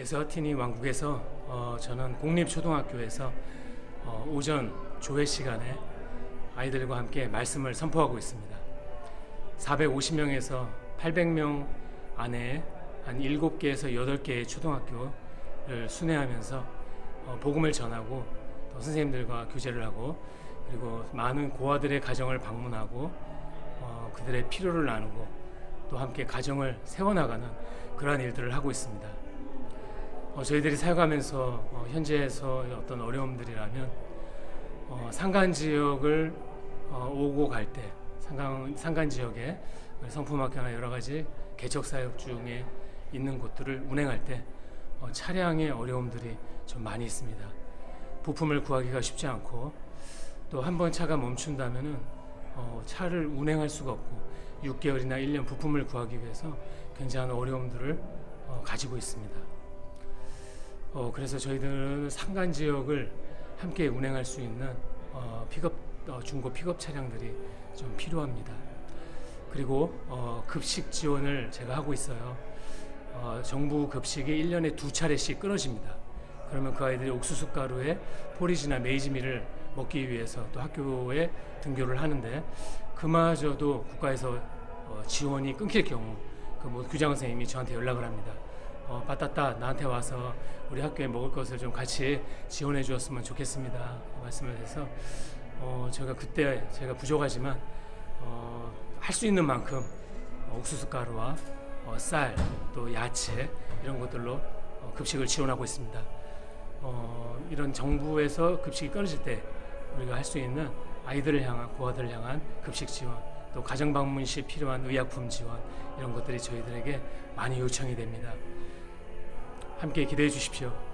에스와티니 왕국에서 어, 저는 공립초등학교에서 어, 오전 조회 시간에 아이들과 함께 말씀을 선포하고 있습니다. 450명에서 800명 안에 한 7개에서 8개의 초등학교를 순회하면서 어, 복음을 전하고 또 선생님들과 교제를 하고 그리고 많은 고아들의 가정을 방문하고 어, 그들의 필요를 나누고 또 함께 가정을 세워나가는 그러한 일들을 하고 있습니다. 어, 저희들이 살아가면서 어, 현재에서 어떤 어려움들이라면 어, 상간 지역을 어, 오고 갈때 상간 상간 지역에 성품학교나 여러 가지 개척 사역 중에 있는 곳들을 운행할 때 어, 차량의 어려움들이 좀 많이 있습니다. 부품을 구하기가 쉽지 않고 또 한 번 차가 멈춘다면은 어, 차를 운행할 수가 없고 6개월이나 1년 부품을 구하기 위해서 굉장한 어려움들을 어, 가지고 있습니다. 어, 그래서 저희들은 상간 지역을 함께 운행할 수 있는 어, 픽업 어, 중고 픽업 차량들이 좀 필요합니다. 그리고 어, 급식 지원을 제가 하고 있어요. 어, 정부 급식이 1년에 두 차례씩 끊어집니다. 그러면 그 아이들이 옥수수 가루에 포리지나 메이지미를 먹기 위해서 또 학교에 등교를 하는데 그마저도 국가에서 어, 지원이 끊길 경우 그 뭐 교장 선생님이 저한테 연락을 합니다. 어, 빠따따 나한테 와서 우리 학교에 먹을 것을 좀 같이 지원해 주었으면 좋겠습니다. 말씀을 해서 어, 제가 그때 제가 부족하지만 어, 할 수 있는 만큼 어, 옥수수 가루와 어, 쌀, 또 야채 이런 것들로 어, 급식을 지원하고 있습니다. 어, 이런 정부에서 급식이 끊어질 때 우리가 할 수 있는 아이들을 향한 고아들을 향한 급식 지원, 또 가정 방문 시 필요한 의약품 지원 이런 것들이 저희들에게 많이 요청이 됩니다. 함께 기대해 주십시오.